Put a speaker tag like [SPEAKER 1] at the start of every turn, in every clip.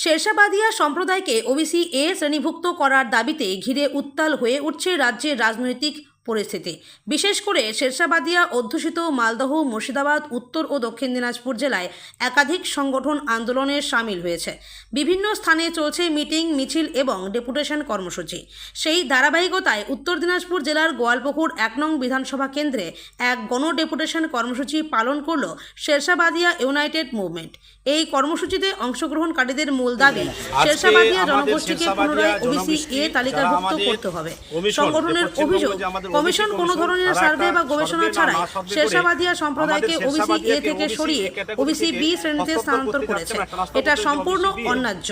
[SPEAKER 1] শেরশাবাদিয়া সম্প্রদায়কে OBC A শ্রেণীভুক্ত করার দাবিতে ঘিরে উত্তাল হয়ে উঠছে রাজ্যের রাজনৈতিক পরিস্থিতি। বিশেষ করে শেরশাবাদিয়া অধ্যুষিত মালদহ মুর্শিদাবাদ উত্তর ও দক্ষিণ দিনাজপুর জেলায় একাধিক সংগঠন আন্দোলনে সামিল হয়েছে। বিভিন্ন স্থানে চলছে মিটিং মিছিল এবং ডেপুটেশন কর্মসূচি। সেই ধারাবাহিকতায় উত্তর দিনাজপুর জেলার গোয়ালপুকুর এক নং বিধানসভা কেন্দ্রে এক গণ ডেপুটেশন কর্মসূচি পালন করল শেরশাবাদিয়া ইউনাইটেড মুভমেন্ট। এই কর্মসূচিতে অংশগ্রহণকারীদের মূল দাবি শেরশাবাদিয়া জনগোষ্ঠীকে পুনরায় ওবিসি এ তালিকাভুক্ত করতে হবে। সংগঠনের অভিযোগ কমিশন কোনো ধরনের সার্ভে বা গবেষণা ছাড়াই শেরশাবাদিয়া সম্প্রদায়কে ওবিসি এ থেকে সরিয়ে ওবিসি বি শ্রেণীতে স্থানান্তর করেছে। এটা সম্পূর্ণ অন্যায্য।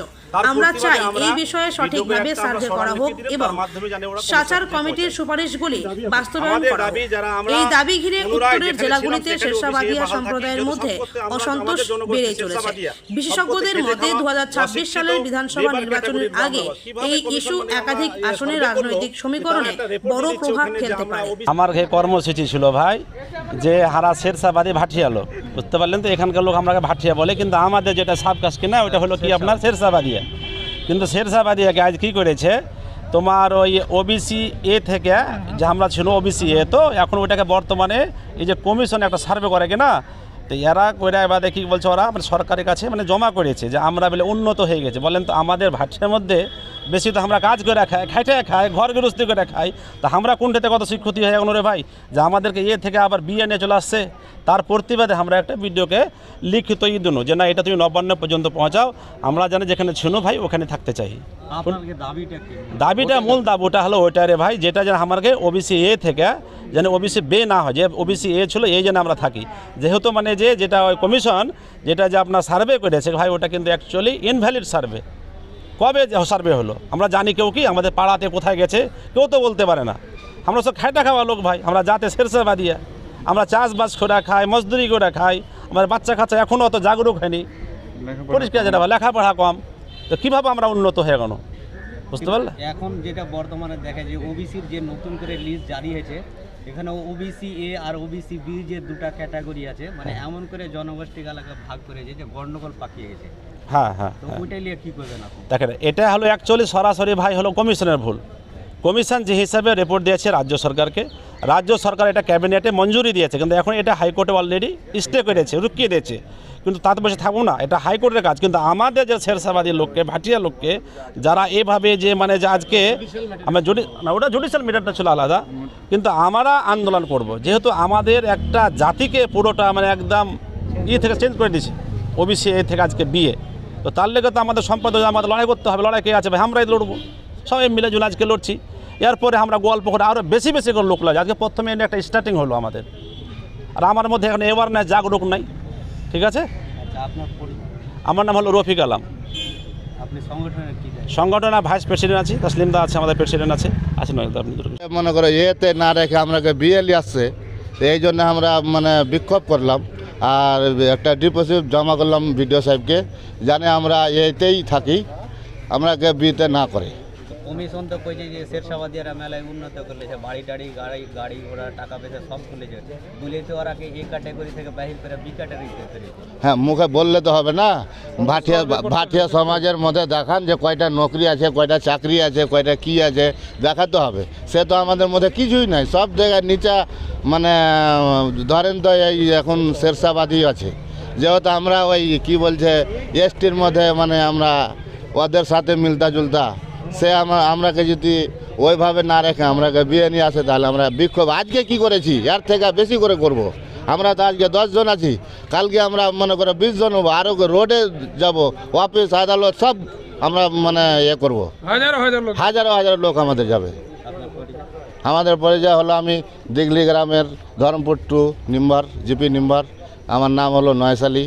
[SPEAKER 1] আমরা চাই এই বিষয়ে সঠিকভাবে সার্ভে করা হোক এবং সাচার কমিটির সুপারিশগুলি বাস্তবায়ন করা এই দাবি ঘিরে উত্তরের জেলাগুলিতে শেরশাবাদিয়া সম্প্রদায়ের মধ্যে অসন্তোষ বেড়ে চলেছে। বিশেষজ্ঞদের মতে দু হাজার ছাব্বিশ সালের বিধানসভা নির্বাচনের আগে এই ইস্যু একাধিক আসনে রাজনৈতিক সমীকরণে বড় প্রভাব ফেলতে পারে।
[SPEAKER 2] আমার এই কর্মসূচি ছিল ভাই যে হারা শেরশাবাদী ভাটিয়া লোক বুঝতে পারলেন তো? এখানকার লোক আমাকে ভাটিয়া বলে কিন্তু আমাদের যেটা সাবকাশ কিনা ওটা হলো কি আপনার শেরশাবাদিয়া কিন্তু শেরশাবাদিয়াকে আজ কি করেছে? তোমার ওই ওবিসি এ থেকে যে আমরা ছিল ওবিসি এ তো এখন ওইটাকে বর্তমানে এই যে কমিশন একটা সার্ভে করে কিনা তো এরা করে এবার কি বলছে ওরা মানে সরকারের কাছে মানে জমা করেছে যে আমরা বলে উন্নত হয়ে গেছে। বলেন তো আমাদের ভাটিয়ার মধ্যে বেশি তো আমরা কাজ করে খাই খাইটে খাই ঘর গৃহস্থী করে খাই। তা আমরা কোনটাতে কত শিক্ষতি হয়ে রে ভাই? যে আমাদেরকে এ থেকে আবার বিয়ে নিয়ে চলে আসছে। তার প্রতিবাদে আমরা একটা ভিডিওকে লিখিত ই দিনু যে না এটা তুমি নবান্ন পর্যন্ত পৌঁছাও। আমরা জানি যেখানে ছিল ভাই ওখানে থাকতে চাই।
[SPEAKER 3] দাবিটা
[SPEAKER 2] দাবিটা মূল দাবি ওটা হলো ওইটা রে ভাই যেটা যেন আমাকে ওবিসি এ থেকে যেন ওবিসি বে না হয় যে ওবিসি এ ছিল এই যেন আমরা থাকি। যেহেতু মানে যে যেটা ওই কমিশন যেটা যে আপনার সার্ভে করেছে ভাই ওটা কিন্তু অ্যাকচুয়ালি ইনভ্যালিড সার্ভে। কবে সার্ভে হলো? আমরা জানি কেউ কি? আমাদের পাড়াতে কোথায় গেছে? কেউ তো বলতে পারে না। আমরা সব খাইটা খাওয়া লোক ভাই। আমরা যাতে শেরসে বাদিয়া। আমরা চাষবাস করে খাই মজদুরি করে খাই। আমার বাচ্চা কাচ্চা এখনও অত জাগরুক হয়নি। পরিষ্কার যেটা লেখাপড়া কম। তো কীভাবে আমরা উন্নত হয়ে গেল? বুঝতে পারলে?
[SPEAKER 3] এখন যেটা বর্তমানে দেখা যায় ওবিসির যে নতুন করে লিস্ট জারি হয়েছে এখানে ওবিসি এ আর ওবিসি বি যে দুটা ক্যাটাগরি আছে মানে এমন করে জনগোষ্ঠী এলাকা ভাগ করেছে যে গন্ডগোল পাকিয়ে গেছে।
[SPEAKER 2] হ্যাঁ হ্যাঁ হ্যাঁ। দেখেন এটা হলো অ্যাকচুয়ালি সরাসরি ভাই হলো কমিশনের ভুল। কমিশন যে হিসাবে রিপোর্ট দিয়েছে রাজ্য সরকারকে রাজ্য সরকার এটা ক্যাবিনেটে মঞ্জুরি দিয়েছে কিন্তু এখন এটা হাইকোর্টে অলরেডি স্টে করেছে রুকিয়ে দিয়েছে। কিন্তু তাতে বসে থাকব না এটা হাইকোর্টের কাজ। কিন্তু আমাদের যে শেরশাবাদী লোককে ভাটিয়া লোককে যারা এভাবে যে মানে যে আজকে আমরা জুডি না ওটা জুডিশিয়াল মিটারটা ছিল আলাদা। কিন্তু আমরা আন্দোলন করব যেহেতু আমাদের একটা জাতিকে পুরোটা মানে একদম ই থেকে চেঞ্জ করে দিয়েছে। ওবিসি এ থেকে আজকে বিয়ে তো তার লেগে তো আমাদের সম্পদ আমাদের লড়াই করতে হবে লড়াই কে আছে ভাই? আমরাই লড়বো। সবাই মিলে জুলে আজকে লড়ছি। এরপরে আমরা গল্প করে আরও বেশি বেশি করে লোক লাগে। আজকে প্রথমে এনে একটা স্টার্টিং হলো আমাদের। আর আমার মধ্যে এখন এওয়ারনেস জাগরুক নাই। ঠিক আছে?
[SPEAKER 3] আচ্ছা
[SPEAKER 2] আমার নাম হলো রফিক আলম।
[SPEAKER 3] আপনি সংগঠনের কি
[SPEAKER 2] ভাইস প্রেসিডেন্ট আছি। তসলিম দা আছে আমাদের প্রেসিডেন্ট আছে। আছে নয় আপনি
[SPEAKER 4] মনে করো এতে না রেখে আমরাকে বিএলই আসছে এই জন্য আমরা মানে বিক্ষোভ করলাম। আর একটা ডিপোজিট জমা করলাম বিডিও সাহেবকে, জানে আমরা এতেই থাকি আমরা বিয়েতে না করে।
[SPEAKER 3] কমিশন তো কইছে যে শেরশাবাদিয়ারা মেলায় উন্নত করলেছে বাড়ি টাড়ি, গাড়ি গাড়ি ঘোড়া, টাকা পয়সা সব খুলেছে বলে তো ওরাকে এ ক্যাটাগরি থেকে বাহির করে বি ক্যাটাগরি
[SPEAKER 4] হ্যাঁ মুখে বললে তো হবে না। ভাটিয়া ভাটিয়া সমাজের মধ্যে দেখান যে কয়টা নকরি আছে, কয়টা চাকরি আছে, কয়টা কি আছে, দেখাতে হবে। সে তো আমাদের মধ্যে কিছুই নাই। সব জায়গায় নিচা মানে ধরেন তো এই এখন শেরশাবাদী আছে। যেহেতু আমরা ওই কি বলছে, এসটির মধ্যে মানে আমরা ওদের সাথে মিলতা জুলতা সে আমরা আমরাকে যদি ওইভাবে না রেখে আমরাকে বিয়ে নিয়ে আসে তাহলে আমরা বিক্ষোভ। আজকে কি করেছি? এর থেকে বেশি করে করব। আমরা তো আজকে দশজন আছি। কালকে আমরা মনে করো বিশ জন হব। আরও রোডে যাব অফিস আদালত সব আমরা মানে ইয়ে করব। হাজারো হাজারো লোক। আমাদের যাবে। আমাদের পরিচয় হলো আমি দিগলি গ্রামের Dharampur two number GP number. আমার নাম হলো নয়সালি